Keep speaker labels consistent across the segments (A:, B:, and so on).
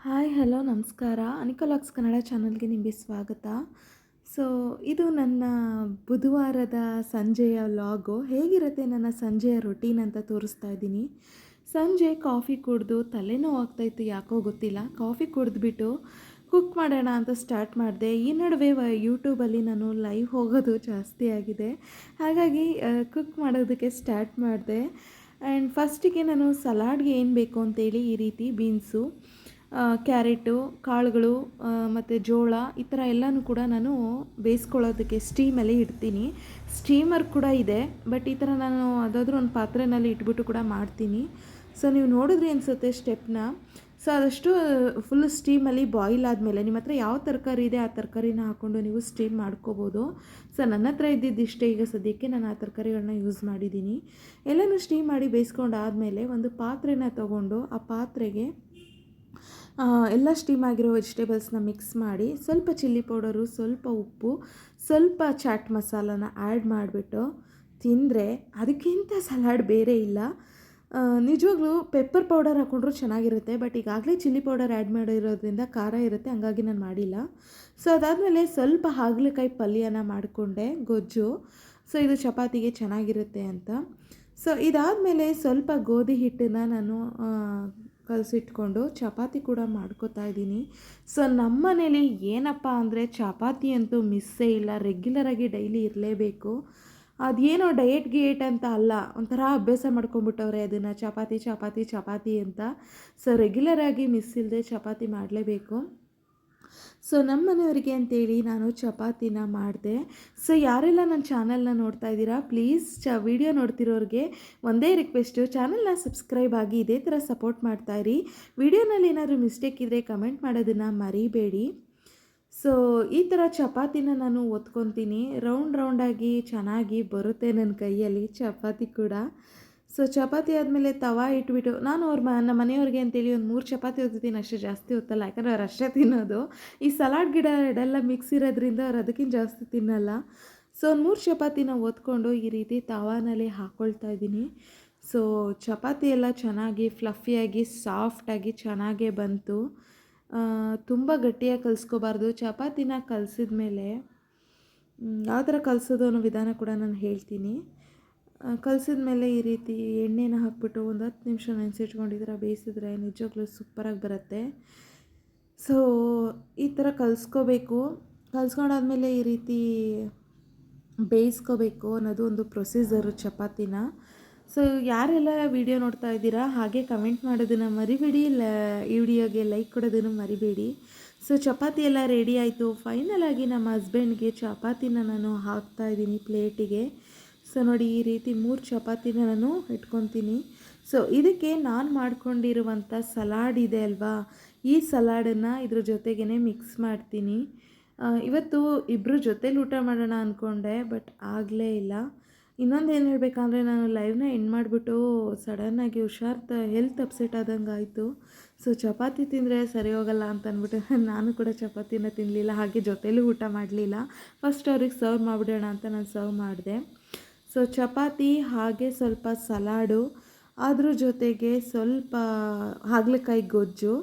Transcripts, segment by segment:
A: Hi, hello, ನಮಸ್ಕಾರ. ಅನಿಕಲಾಕ್ಸ್ ಕನ್ನಡ ಚಾನಲ್ಗೆ ನಿಮಗೆ ಸ್ವಾಗತ. ಸೊ, ಇದು ನನ್ನ ಬುಧವಾರದ ಸಂಜೆಯ ವ್ಲಾಗು. ಹೇಗಿರುತ್ತೆ ನನ್ನ ಸಂಜೆಯ ರೊಟೀನ್ ಅಂತ ತೋರಿಸ್ತಾ ಇದ್ದೀನಿ. ಸಂಜೆ ಕಾಫಿ ಕುಡಿದು ತಲೆನೋವು ಆಗ್ತಾಯಿತ್ತು ಯಾಕೋ ಗೊತ್ತಿಲ್ಲ. ಕಾಫಿ ಕುಡಿದ್ಬಿಟ್ಟು ಕುಕ್ ಮಾಡೋಣ ಅಂತ ಸ್ಟಾರ್ಟ್ ಮಾಡಿದೆ. ಈ ನಡುವೆ ಯೂಟ್ಯೂಬಲ್ಲಿ ನಾನು ಲೈವ್ ಹೋಗೋದು ಜಾಸ್ತಿ ಆಗಿದೆ. ಹಾಗಾಗಿ ಕುಕ್ ಮಾಡೋದಕ್ಕೆ ಸ್ಟಾರ್ಟ್ ಮಾಡಿದೆ. ಆ್ಯಂಡ್ ಫಸ್ಟಿಗೆ ನಾನು ಸಲಾಡ್ಗೆ ಏನು ಬೇಕು ಅಂತೇಳಿ ಈ ರೀತಿ ಬೀನ್ಸು. ಕ್ಯಾರೆಟು, ಕಾಳುಗಳು ಮತ್ತು ಜೋಳ, ಈ ಥರ ಎಲ್ಲನೂ ಕೂಡ ನಾನು ಬೇಯಿಸ್ಕೊಳ್ಳೋದಕ್ಕೆ ಸ್ಟೀಮಲ್ಲಿ ಇಡ್ತೀನಿ. ಸ್ಟೀಮರ್ ಕೂಡ ಇದೆ, ಬಟ್ ಈ ಥರ ನಾನು ಅದಾದರೂ ಒಂದು ಪಾತ್ರೆನಲ್ಲಿ ಇಟ್ಬಿಟ್ಟು ಕೂಡ ಮಾಡ್ತೀನಿ. ಸೊ, ನೀವು ನೋಡಿದ್ರಿ ಅನಿಸುತ್ತೆ ಸ್ಟೆಪ್ನ. ಸೊ, ಅದಷ್ಟು ಫುಲ್ ಸ್ಟೀಮಲ್ಲಿ ಬಾಯ್ಲ್ ಆದಮೇಲೆ, ನಿಮ್ಮ ಹತ್ರ ಯಾವ ತರಕಾರಿ ಇದೆ ಆ ತರಕಾರಿನ ಹಾಕ್ಕೊಂಡು ನೀವು ಸ್ಟೀಮ್ ಮಾಡ್ಕೋಬೋದು. ಸೊ, ನನ್ನ ಹತ್ರ ಇದ್ದಿದ್ದಿಷ್ಟೇ ಈಗ ಸದ್ಯಕ್ಕೆ ನಾನು ಆ ತರಕಾರಿಗಳನ್ನ ಯೂಸ್ ಮಾಡಿದ್ದೀನಿ. ಎಲ್ಲನೂ ಸ್ಟೀಮ್ ಮಾಡಿ ಬೇಯಿಸ್ಕೊಂಡು ಆದಮೇಲೆ ಒಂದು ಪಾತ್ರೆನ ತೊಗೊಂಡು ಆ ಪಾತ್ರೆಗೆ ಎಲ್ಲ ಸ್ಟೀಮ್ ಆಗಿರೋ ವೆಜಿಟೇಬಲ್ಸ್ನ ಮಿಕ್ಸ್ ಮಾಡಿ ಸ್ವಲ್ಪ ಚಿಲ್ಲಿ ಪೌಡರು ಸ್ವಲ್ಪ ಉಪ್ಪು, ಸ್ವಲ್ಪ ಚಾಟ್ ಮಸಾಲನ ಆ್ಯಡ್ ಮಾಡಿಬಿಟ್ಟು ತಿಂದರೆ ಅದಕ್ಕಿಂತ ಸಲಾಡ್ ಬೇರೆ ಇಲ್ಲ. ನಿಜವಾಗ್ಲೂ ಪೆಪ್ಪರ್ ಪೌಡರ್ ಹಾಕ್ಕೊಂಡ್ರು ಚೆನ್ನಾಗಿರುತ್ತೆ ಬಟ್ ಈಗಾಗಲೇ ಚಿಲ್ಲಿ ಪೌಡರ್ ಆ್ಯಡ್ ಮಾಡಿರೋದ್ರಿಂದ ಖಾರ ಇರುತ್ತೆ, ಹಂಗಾಗಿ ನಾನು ಮಾಡಿಲ್ಲ. ಸೊ ಅದಾದಮೇಲೆ ಸ್ವಲ್ಪ ಹಾಗಲಕಾಯಿ ಪಲ್ಯನ ಮಾಡಿಕೊಂಡೆ, ಗೊಜ್ಜು. ಸೊ ಇದು ಚಪಾತಿಗೆ ಚೆನ್ನಾಗಿರುತ್ತೆ ಅಂತ. ಸೊ ಇದಾದಮೇಲೆ ಸ್ವಲ್ಪ ಗೋಧಿ ಹಿಟ್ಟನ್ನು ನಾನು ಕಲಸಿಟ್ಕೊಂಡು ಚಪಾತಿ ಕೂಡ ಮಾಡ್ಕೋತಾ ಇದ್ದೀನಿ. ಸೊ ನಮ್ಮ ಮನೇಲಿ ಏನಪ್ಪ ಅಂದರೆ ಚಪಾತಿ ಅಂತೂ ಮಿಸ್ಸೇ ಇಲ್ಲ. ರೆಗ್ಯುಲರಾಗಿ ಡೈಲಿ ಇರಲೇಬೇಕು. ಅದೇನೋ ಡಯೆಟ್ ಗಿಯೇಟ್ ಅಂತ ಅಲ್ಲ, ಒಂಥರ ಅಭ್ಯಾಸ ಮಾಡ್ಕೊಂಬಿಟ್ಟವ್ರೆ ಅದನ್ನು. ಚಪಾತಿ ಚಪಾತಿ ಚಪಾತಿ ಅಂತ. ಸೊ ರೆಗ್ಯುಲರಾಗಿ ಮಿಸ್ ಇಲ್ಲದೆ ಚಪಾತಿ ಮಾಡಲೇಬೇಕು. ಸೊ ನಮ್ಮ ಮನೆಯವರಿಗೆ ಅಂತೇಳಿ ನಾನು ಚಪಾತಿನ ಮಾಡಿದೆ. ಸೊ ಯಾರೆಲ್ಲ ನನ್ನ ಚಾನಲ್ನ ನೋಡ್ತಾ ಇದ್ದೀರಾ, ಪ್ಲೀಸ್ ಚ ವಿಡಿಯೋ ನೋಡ್ತಿರೋರಿಗೆ ಒಂದೇ ರಿಕ್ವೆಸ್ಟು, ಚಾನಲ್ನ ಸಬ್ಸ್ಕ್ರೈಬ್ ಆಗಿ ಇದೇ ಥರ ಸಪೋರ್ಟ್ ಮಾಡ್ತಾಯಿರಿ ವಿಡಿಯೋನಲ್ಲಿ ಏನಾದರೂ ಮಿಸ್ಟೇಕ್ ಇದ್ದರೆ ಕಮೆಂಟ್ ಮಾಡೋದನ್ನು ಮರಿಬೇಡಿ. ಸೊ ಈ ಥರ ಚಪಾತಿನ ನಾನು ಒತ್ಕೊತೀನಿ. ರೌಂಡ್, ರೌಂಡಾಗಿ ಚೆನ್ನಾಗಿ ಬರುತ್ತೆ ನನ್ನ ಕೈಯಲ್ಲಿ ಚಪಾತಿ ಕೂಡ. ಸೊ ಚಪಾತಿ ಆದಮೇಲೆ ತವಾ ಇಟ್ಬಿಟ್ಟು, ನಾನು ಅವ್ರ ಮ, ನಮ್ಮ ಮನೆಯವ್ರಿಗೆ ಅಂತೇಳಿ ಒಂದು ಮೂರು ಚಪಾತಿ ಓದ್ತೀನಿ ಅಷ್ಟೇ ಜಾಸ್ತಿ ಹೊತ್ತಲ್ಲ, ಯಾಕಂದರೆ ಅವ್ರು ಅಷ್ಟೇ ತಿನ್ನೋದು. ಈ ಸಲಾಡ್ ಗಿಡ ಎಡೆಲ್ಲ ಮಿಕ್ಸ್ ಇರೋದ್ರಿಂದ ಅವ್ರು ಅದಕ್ಕಿಂತ ಜಾಸ್ತಿ ತಿನ್ನಲ್ಲ. ಸೊ ಒಂದು ಮೂರು ಚಪಾತಿನ ಓದ್ಕೊಂಡು ಈ ರೀತಿ ತವಾನಲ್ಲಿ ಹಾಕ್ಕೊಳ್ತಾ ಇದ್ದೀನಿ. ಸೊ ಚಪಾತಿ ಎಲ್ಲ ಚೆನ್ನಾಗಿ ಫ್ಲಫಿಯಾಗಿ, ಸಾಫ್ಟಾಗಿ ಚೆನ್ನಾಗೇ ಬಂತು. ತುಂಬ ಗಟ್ಟಿಯಾಗಿ ಕಲಿಸ್ಕೋಬಾರ್ದು. ಚಪಾತಿನ ಕಲಸಿದ ಮೇಲೆ ಯಾವ ಥರ ಕಲಿಸೋದು ಅನ್ನೋ ವಿಧಾನ ಕೂಡ ನಾನು ಹೇಳ್ತೀನಿ. ಕಲಸಿದ ಮೇಲೆ ಈ ರೀತಿ ಎಣ್ಣೆನ ಹಾಕ್ಬಿಟ್ಟು ಒಂದು ಹತ್ತು ನಿಮಿಷ ನೆನೆಸಿಟ್ಕೊಂಡಿದ್ರೆ ಬೇಯಿಸಿದ್ರೆ ನಿಜವಾಗ್ಲೂ ಸೂಪರಾಗಿ ಬರುತ್ತೆ. ಸೊ ಈ ಥರ ಕಲಿಸ್ಕೋಬೇಕು. ಕಲಿಸ್ಕೊಂಡಾದ್ಮೇಲೆ ಈ ರೀತಿ ಬೇಯಿಸ್ಕೋಬೇಕು ಅನ್ನೋದು ಒಂದು ಪ್ರೊಸೀಜರು ಚಪಾತಿನ. ಸೊ ಯಾರೆಲ್ಲ ವಿಡಿಯೋ ನೋಡ್ತಾ ಇದ್ದೀರಾ, ಹಾಗೆ ಕಮೆಂಟ್ ಮಾಡೋದನ್ನು ಮರಿಬೇಡಿ ಲ ಈ ವಿಡಿಯೋಗೆ ಲೈಕ್ ಕೊಡೋದನ್ನು ಮರಿಬೇಡಿ. ಸೊ ಚಪಾತಿ ಎಲ್ಲ ರೆಡಿ ಆಯಿತು. ಫೈನಲ್ ಆಗಿ ನಮ್ಮ ಹಸ್ಬೆಂಡ್ಗೆ ಚಪಾತಿನ ನಾನು ಹಾಕ್ತಾ ಇದ್ದೀನಿ ಪ್ಲೇಟಿಗೆ ಸೊ ನೋಡಿ, ಈ ರೀತಿ ಮೂರು ಚಪಾತಿನ ನಾನು ಇಟ್ಕೊತೀನಿ. ಸೊ, ಇದಕ್ಕೆ ನಾನು ಮಾಡ್ಕೊಂಡಿರುವಂಥ ಸಲಾಡ್ ಇದೆ ಅಲ್ವಾ? ಈ ಸಲಾಡನ್ನು ಇದ್ರ ಜೊತೆಗೇ ಮಿಕ್ಸ್ ಮಾಡ್ತೀನಿ. ಇವತ್ತು ಇಬ್ಬರು ಜೊತೇಲಿ ಊಟ ಮಾಡೋಣ ಅಂದ್ಕೊಂಡೆ ಬಟ್ ಆಗಲೇ ಇಲ್ಲ. ಇನ್ನೊಂದು ಏನು ಹೇಳಬೇಕಂದ್ರೆ, ನಾನು ಲೈವ್ನ ಎಂಡ್ ಮಾಡಿಬಿಟ್ಟು ಸಡನ್ನಾಗಿ ಹುಷಾರ್ತ ಹೆಲ್ತ್ ಅಪ್ಸೆಟ್ ಆದಂಗೆ ಆಯಿತು. ಸೊ, ಚಪಾತಿ ತಿಂದರೆ ಸರಿ ಹೋಗಲ್ಲ ಅಂತ ಅಂದ್ಬಿಟ್ಟು ನಾನು ಕೂಡ ಚಪಾತಿನ ತಿನ್ನಲಿಲ್ಲ ಹಾಗೆ ಜೊತೇಲಿ ಊಟ ಮಾಡಲಿಲ್ಲ. ಫಸ್ಟ್ ಅವ್ರಿಗೆ ಸರ್ವ್ ಮಾಡಿಬಿಡೋಣ ಅಂತ ನಾನು ಸರ್ವ್ ಮಾಡಿದೆ. ಸೊ ಚಪಾತಿ ಹಾಗೆ ಸ್ವಲ್ಪ ಸಲಾಡು, ಅದ್ರ ಜೊತೆಗೆ ಸ್ವಲ್ಪ ಹಾಗಲಕಾಯಿ ಗೊಜ್ಜು.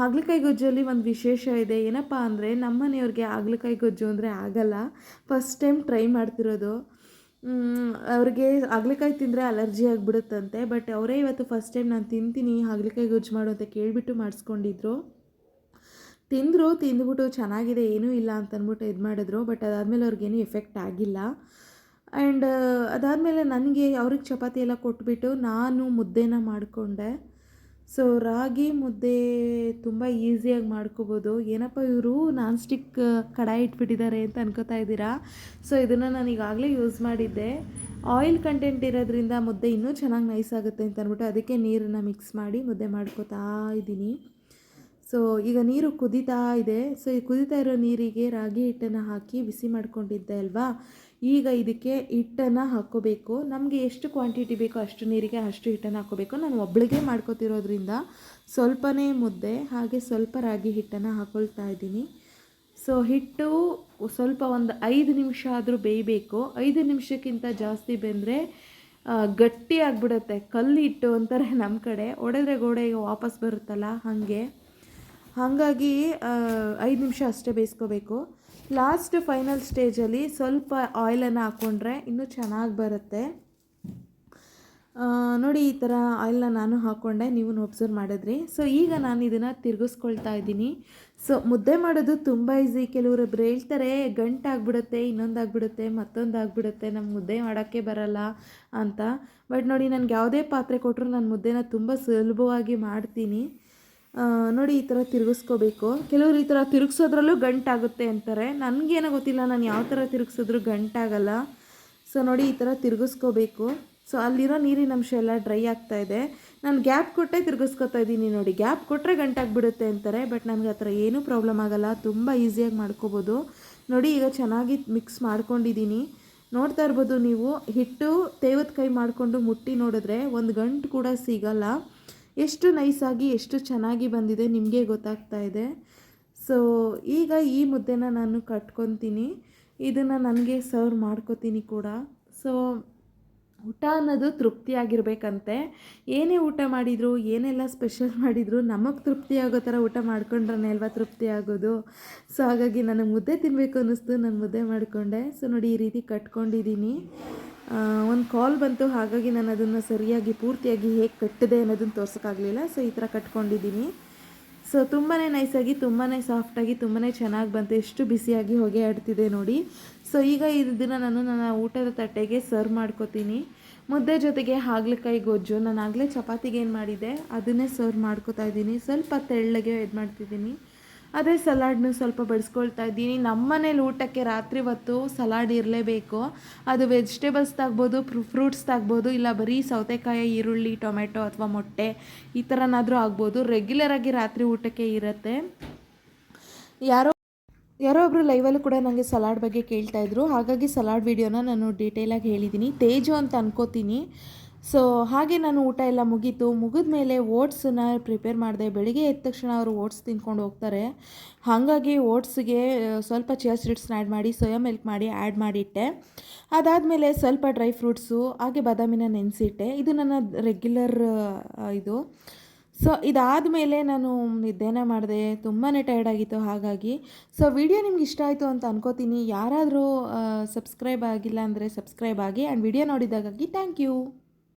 A: ಹಾಗಲಕಾಯಿ ಗೊಜ್ಜಲ್ಲಿ ಒಂದು ವಿಶೇಷ ಇದೆ. ಏನಪ್ಪ ಅಂದರೆ ನಮ್ಮ ಮನೆಯವ್ರಿಗೆ ಹಾಗಲಕಾಯಿ ಗೊಜ್ಜು ಅಂದರೆ ಆಗಲ್ಲ. ಫಸ್ಟ್ ಟೈಮ್ ಟ್ರೈ ಮಾಡ್ತಿರೋದು. ಅವ್ರಿಗೆ ಹಾಗಲಕಾಯಿ ತಿಂದರೆ ಅಲರ್ಜಿ ಆಗಿಬಿಡುತ್ತಂತೆ ಬಟ್ ಅವರೇ ಇವತ್ತು ಫಸ್ಟ್ ಟೈಮ್ ನಾನು ತಿಂತೀನಿ, ಹಾಗಲಕಾಯಿ ಗೊಜ್ಜು ಮಾಡು ಅಂತ ಕೇಳಿಬಿಟ್ಟು ಮಾಡಿಸ್ಕೊಂಡಿದ್ರು. ತಿಂದರು, ತಿಂದ್ಬಿಟ್ಟು ಚೆನ್ನಾಗಿದೆ, ಏನೂ ಇಲ್ಲ ಅಂತ ಅಂದ್ಬಿಟ್ಟು ಇದು ಮಾಡಿದ್ರು ಬಟ್ ಅದಾದಮೇಲೆ ಅವ್ರಿಗೇನು ಎಫೆಕ್ಟ್ ಆಗಿಲ್ಲ. ಆ್ಯಂಡ್ ಅದಾದಮೇಲೆ ನನಗೆ ಅವ್ರಿಗೆ ಚಪಾತಿ ಎಲ್ಲ ಕೊಟ್ಬಿಟ್ಟು ನಾನು ಮುದ್ದೆನ ಮಾಡಿಕೊಂಡೆ. ಸೊ ರಾಗಿ ಮುದ್ದೆ ತುಂಬ ಈಸಿಯಾಗಿ ಮಾಡ್ಕೋಬೋದು. ಏನಪ್ಪ ಇವರು ನಾನ್ ಸ್ಟಿಕ್ ಕಡಾಯಿ ಇಟ್ಬಿಟ್ಟಿದ್ದಾರೆ ಅಂತ ಅನ್ಕೋತಾ ಇದ್ದೀರಾ? ಸೊ ಇದನ್ನು ನಾನು ಈಗಾಗಲೇ ಯೂಸ್ ಮಾಡಿದ್ದೆ. ಆಯಿಲ್ ಕಂಟೆಂಟ್ ಇರೋದ್ರಿಂದ ಮುದ್ದೆ ಇನ್ನೂ ಚೆನ್ನಾಗಿ ನೈಸ್ ಆಗುತ್ತೆ ಅಂತ ಅಂದ್ಬಿಟ್ಟು ಅದಕ್ಕೆ ನೀರನ್ನು ಮಿಕ್ಸ್ ಮಾಡಿ ಮುದ್ದೆ ಮಾಡ್ಕೋತಾ ಇದ್ದೀನಿ. ಸೊ ಈಗ ನೀರು ಕುದೀತಾ ಇದೆ. ಸೊ ಈ ಕುದೀತಾ ಇರೋ ನೀರಿಗೆ ರಾಗಿ ಹಿಟ್ಟನ್ನು ಹಾಕಿ ಬಿಸಿ ಮಾಡ್ಕೊಂಡಿದ್ದೆ ಅಲ್ವಾ? ಈಗ ಇದಕ್ಕೆ ಹಿಟ್ಟನ್ನು ಹಾಕ್ಕೋಬೇಕು. ನಮಗೆ ಎಷ್ಟು ಕ್ವಾಂಟಿಟಿ ಬೇಕೋ ಅಷ್ಟು ನೀರಿಗೆ ಅಷ್ಟು ಹಿಟ್ಟನ್ನು ಹಾಕ್ಕೋಬೇಕು. ನಾನು ಒಬ್ಬಳಿಗೆ ಮಾಡ್ಕೋತಿರೋದ್ರಿಂದ ಸ್ವಲ್ಪನೇ ಮುದ್ದೆ, ಹಾಗೆ ಸ್ವಲ್ಪ ರಾಗಿ ಹಿಟ್ಟನ್ನು ಹಾಕ್ಕೊಳ್ತಾ ಇದ್ದೀನಿ. ಸೊ ಹಿಟ್ಟು ಸ್ವಲ್ಪ ಒಂದು ಐದು ನಿಮಿಷ ಆದರೂ ಬೇಯಬೇಕು. ಐದು ನಿಮಿಷಕ್ಕಿಂತ ಜಾಸ್ತಿ ಬೆಂದರೆ ಗಟ್ಟಿ ಆಗಿಬಿಡುತ್ತೆ. ಕಲ್ಲು ಹಿಟ್ಟು ಅಂತಾರೆ ನಮ್ಮ ಕಡೆ. ಒಡೆದ್ರೆ ಗೋಡೆಗೆ ವಾಪಸ್ ಬರುತ್ತಲ್ಲ, ಹಾಗೆ. ಹಾಗಾಗಿ ಐದು ನಿಮಿಷ ಅಷ್ಟೇ ಬೇಯಿಸ್ಕೋಬೇಕು. ಲಾಸ್ಟ್ ಫೈನಲ್ ಸ್ಟೇಜಲ್ಲಿ ಸ್ವಲ್ಪ ಆಯಿಲನ್ನು ಹಾಕ್ಕೊಂಡ್ರೆ ಇನ್ನೂ ಚೆನ್ನಾಗಿ ಬರುತ್ತೆ. ನೋಡಿ ಈ ಥರ ಆಯಿಲ್ನ ನಾನು ಹಾಕ್ಕೊಂಡೆ ನೀವು ಒಬ್ಸರ್ವ್ ಮಾಡಿದ್ರಿ. ಸೊ, ಈಗ ನಾನು ಇದನ್ನು ತಿರುಗಿಸ್ಕೊಳ್ತಾ ಇದ್ದೀನಿ. ಸೊ, ಮುದ್ದೆ ಮಾಡೋದು ತುಂಬ ಈಸಿ. ಕೆಲವರೊಬ್ಬರು ಹೇಳ್ತಾರೆ, ಗಂಟಾಗ್ಬಿಡುತ್ತೆ, ಇನ್ನೊಂದಾಗ್ಬಿಡುತ್ತೆ, ಮತ್ತೊಂದಾಗ್ಬಿಡುತ್ತೆ, ನಮ್ಗೆ ಮುದ್ದೆ ಮಾಡೋಕ್ಕೆ ಬರಲ್ಲ ಅಂತ. ಬಟ್ ನೋಡಿ, ನನಗೆ ಯಾವುದೇ ಪಾತ್ರೆ ಕೊಟ್ಟರು ನಾನು ಮುದ್ದೆನ ತುಂಬ ಸುಲಭವಾಗಿ ಮಾಡ್ತೀನಿ. ನೋಡಿ ಈ ಥರ ತಿರುಗಿಸ್ಕೋಬೇಕು. ಕೆಲವರು ಈ ಥರ ತಿರುಗಿಸೋದ್ರಲ್ಲೂ ಗಂಟಾಗುತ್ತೆ ಅಂತಾರೆ. ನನಗೇನೋ ಗೊತ್ತಿಲ್ಲ, ನಾನು ಯಾವ ಥರ ತಿರುಗಿಸಿದ್ರು ಗಂಟಾಗಲ್ಲ. ಸೊ ನೋಡಿ ಈ ಥರ ತಿರುಗಿಸ್ಕೋಬೇಕು. ಸೊ ಅಲ್ಲಿರೋ ನೀರಿನ ಅಂಶ ಎಲ್ಲ ಡ್ರೈ ಆಗ್ತಾ ಇದೆ. ನಾನು ಗ್ಯಾಪ್ ಕೊಟ್ಟೆ ತಿರುಗಿಸ್ಕೊತಾ ಇದ್ದೀನಿ ನೋಡಿ. ಗ್ಯಾಪ್ ಕೊಟ್ಟರೆ ಗಂಟಾಗಿಬಿಡುತ್ತೆ ಅಂತಾರೆ ಬಟ್ ನನಗೆ ಆ ಥರ ಏನೂ ಪ್ರಾಬ್ಲಮ್ ಆಗಲ್ಲ. ತುಂಬ ಈಸಿಯಾಗಿ ಮಾಡ್ಕೋಬೋದು. ನೋಡಿ, ಈಗ ಚೆನ್ನಾಗಿ ಮಿಕ್ಸ್ ಮಾಡ್ಕೊಂಡಿದ್ದೀನಿ. ನೋಡ್ತಾ ಇರ್ಬೋದು ನೀವು, ಹಿಟ್ಟು ತೇವದ ಕೈ ಮಾಡಿಕೊಂಡು ಮುಟ್ಟಿ ನೋಡಿದ್ರೆ ಒಂದು ಗಂಟು ಕೂಡ ಸಿಗಲ್ಲ. ಎಷ್ಟು ನೈಸಾಗಿ ಎಷ್ಟು ಚೆನ್ನಾಗಿ ಬಂದಿದೆ ನಿಮಗೆ ಗೊತ್ತಾಗ್ತಾ ಇದೆ. ಸೊ ಈಗ ಈ ಮುದ್ದೆನ ನಾನು ಕಟ್ಕೊತೀನಿ. ಇದನ್ನು ನನಗೆ ಸರ್ವ್ ಮಾಡ್ಕೋತೀನಿ ಕೂಡ. ಸೊ ಊಟ ಅನ್ನೋದು ತೃಪ್ತಿಯಾಗಿರ್ಬೇಕಂತೆ ಏನೇ ಊಟ ಮಾಡಿದ್ರು, ಏನೆಲ್ಲ ಸ್ಪೆಷಲ್ ಮಾಡಿದ್ರು, ನಮಗೆ ತೃಪ್ತಿ ಆಗೋ ಥರ ಊಟ ಮಾಡ್ಕೊಂಡ್ರೆ ಅಲ್ವಾ ತೃಪ್ತಿ ಆಗೋದು? ಸೊ ಹಾಗಾಗಿ ನನಗೆ ಮುದ್ದೆ ತಿನ್ನಬೇಕು ಅನ್ನಿಸ್ತು, ನಾನು ಮುದ್ದೆ ಮಾಡಿಕೊಂಡೆ. ಸೊ ನೋಡಿ ಈ ರೀತಿ ಕಟ್ಕೊಂಡಿದ್ದೀನಿ. ಒಂದು ಕಾಲ್ ಬಂತು, ಹಾಗಾಗಿ ನಾನು ಅದನ್ನು ಸರಿಯಾಗಿ, ಪೂರ್ತಿಯಾಗಿ ಹೇಗೆ ಕಟ್ಟಿದೆ ಅನ್ನೋದನ್ನು ತೋರ್ಸೋಕ್ಕಾಗಲಿಲ್ಲ. ಸೊ ಈ ಥರ ಕಟ್ಕೊಂಡಿದ್ದೀನಿ. ಸೊ ತುಂಬಾ ನೈಸಾಗಿ ತುಂಬಾ ಸಾಫ್ಟಾಗಿ ತುಂಬಾ ಚೆನ್ನಾಗಿ ಬಂತು. ಎಷ್ಟು ಬಿಸಿಯಾಗಿ ಹೊಗೆ ಆಡ್ತಿದೆ ನೋಡಿ. ಸೊ ಈಗ ಇದನ್ನು ನಾನು ನನ್ನ ಊಟದ ತಟ್ಟೆಗೆ ಸರ್ವ್ ಮಾಡ್ಕೋತೀನಿ. ಮುದ್ದೆ ಜೊತೆಗೆ ಹಾಗಲಕಾಯಿ ಗೊಜ್ಜು. ನಾನು ಆಗಲೇ ಚಪಾತಿಗೆ ಏನು ಮಾಡಿದ್ದೆ? ಅದನ್ನೇ ಸರ್ವ್ ಮಾಡ್ಕೋತಾ ಇದ್ದೀನಿ. ಸ್ವಲ್ಪ ತೆಳ್ಳಗೆ ಇದು ಮಾಡ್ತಿದ್ದೀನಿ. ಅದೇ ಸಲಾಡ್ನು ಸ್ವಲ್ಪ ಬಡಿಸ್ಕೊಳ್ತಾ ಇದ್ದೀನಿ. ನಮ್ಮ ಮನೇಲಿ ಊಟಕ್ಕೆ ರಾತ್ರಿ ಹೊತ್ತು ಸಲಾಡ್ ಇರಲೇಬೇಕು. ಅದು ವೆಜಿಟೇಬಲ್ಸ್ ತಾಗ್ಬೋದು ಫ್ರೂಟ್ಸ್ ತಾಗ್ಬೋದು, ಇಲ್ಲ ಬರೀ ಸೌತೆಕಾಯಿ, ಈರುಳ್ಳಿ ಟೊಮೆಟೊ ಅಥವಾ ಮೊಟ್ಟೆ ಈ ಥರನಾದರೂ ಆಗ್ಬೋದು. ರೆಗ್ಯುಲರಾಗಿ ರಾತ್ರಿ ಊಟಕ್ಕೆ ಇರುತ್ತೆ. ಯಾರೋ ಯಾರೋ ಒಬ್ಬರು ಲೈವಲ್ಲೂ ಕೂಡ ನನಗೆ ಸಲಾಡ್ ಬಗ್ಗೆ ಕೇಳ್ತಾ ಇದ್ರು. ಹಾಗಾಗಿ ಸಲಾಡ್ ವಿಡಿಯೋನ ನಾನು ಡೀಟೇಲಾಗಿ ಹೇಳಿದ್ದೀನಿ. ತೇಜು ಅಂತ ಅನ್ಕೋತೀನಿ. ಸೊ ಹಾಗೆ ನಾನು ಊಟ ಎಲ್ಲ ಮುಗೀತು. ಮುಗಿದ ಮೇಲೆ ಓಟ್ಸನ್ನ ಪ್ರಿಪೇರ್ ಮಾಡಿದೆ. ಬೆಳಿಗ್ಗೆ ಎದ್ದ ತಕ್ಷಣ ಅವರು ಓಟ್ಸ್ ತಿನ್ಕೊಂಡು ಹೋಗ್ತಾರೆ. ಹಾಗಾಗಿ ಓಟ್ಸ್ಗೆ ಸ್ವಲ್ಪ ಚಿಯಾ ಸೀಡ್ಸ್ನ ಆ್ಯಡ್ ಮಾಡಿ ಸೋಯಾ ಮಿಲ್ಕ್ ಮಾಡಿ ಆ್ಯಡ್ ಮಾಡಿಟ್ಟೆ. ಅದಾದಮೇಲೆ ಸ್ವಲ್ಪ ಡ್ರೈ ಫ್ರೂಟ್ಸು ಹಾಗೆ ಬಾದಾಮಿನ ನೆನೆಸಿಟ್ಟೆ. ಇದು ನನ್ನ ರೆಗ್ಯುಲರ್ ಇದು. ಸೊ ಇದಾದಮೇಲೆ ನಾನು ನಿದ್ದೆನೇ ಮಾಡಿದೆ. ತುಂಬಾ ಟೈರ್ಡ್ ಆಗಿತ್ತು ಹಾಗಾಗಿ. ಸೊ ವಿಡಿಯೋ ನಿಮ್ಗೆ ಇಷ್ಟ ಆಯಿತು ಅಂತ ಅನ್ಕೋತೀನಿ. ಯಾರಾದರೂ ಸಬ್ಸ್ಕ್ರೈಬ್ ಆಗಿಲ್ಲ ಅಂದರೆ ಸಬ್ಸ್ಕ್ರೈಬ್ ಆಗಿ ಆ್ಯಂಡ್ ವಿಡಿಯೋ ನೋಡಿದಾಗಾಗಿ ಥ್ಯಾಂಕ್ ಯು